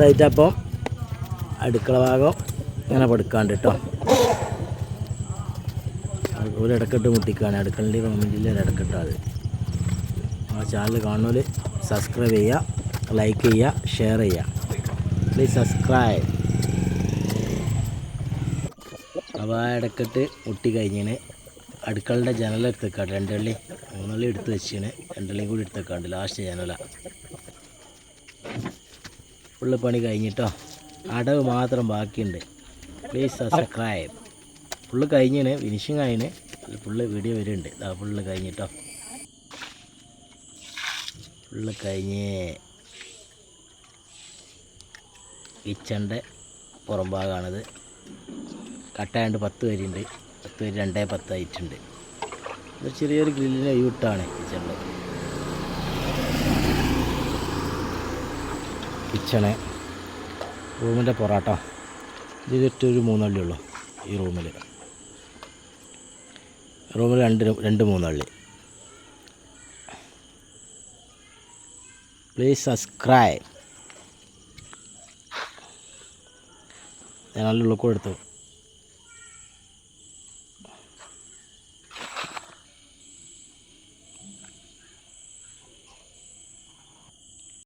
ദിവസമായിട്ട് അപ്പോൾ അടുക്കള ഭാഗം ഇങ്ങനെ പടുക്കാണ്ട് കേട്ടോ ഒരു ഇടക്കെട്ട് മുട്ടിക്കാണ്. അടുക്കളന്റെ റൂമിന്റെ ഇടക്കെട്ടാണ് അത്. ആ ചാനൽ കാണുന്നവർ സബ്സ്ക്രൈബ് ചെയ്യുക ലൈക്ക് ചെയ്യുക ഷെയർ ചെയ്യുക പ്ലീസ് സബ്സ്ക്രൈബ് അപ്പോൾ ആ ഇടക്കെട്ട് മുട്ടി കഴിഞ്ഞിന് അടുക്കളന്റെ ജനലെടുത്ത് വെക്കാണ്ട് രണ്ടള്ളി മൂന്നള്ളി എടുത്ത് വെച്ചിന്. രണ്ടള്ളിയും കൂടി എടുത്തേക്കാണ്ട് ലാസ്റ്റ് ജനല. ഫുള്ള് പണി കഴിഞ്ഞിട്ടോ? അടവ് മാത്രം ബാക്കിയുണ്ട്. പ്ലീസ് സബ്സ്ക്രൈബ് ഫുള്ള് കഴിഞ്ഞിന് ഫിനിഷിങ് ആയിന് ഫുള്ള് വീഡിയോ വരുന്നുണ്ട്. ആ ഫുള്ള് കഴിഞ്ഞിട്ടോ? ഫുള്ള് കഴിഞ്ഞ് കിച്ചന്റെ പുറം ഭാഗമാണിത് കട്ടായണ്ട് പത്ത് പേരുണ്ട് പത്ത് പേര് രണ്ടേ പത്തായിട്ടുണ്ട്. ഇത് ചെറിയൊരു ഗ്രില്ലിന് യൂട്ടാണ് കിച്ചണിൽ കിച്ചണ് റൂമിന്റെ പൊറാട്ട. ഇത് ഒരു മൂന്നള്ളി ഉള്ളൂ ഈ റൂമിൽ. റൂമിൽ രണ്ട് രണ്ട് മൂന്നള്ളി. Please subscribe. ഞാൻ നല്ല ഉള്ളിൽ കൂടെ എടുത്തു.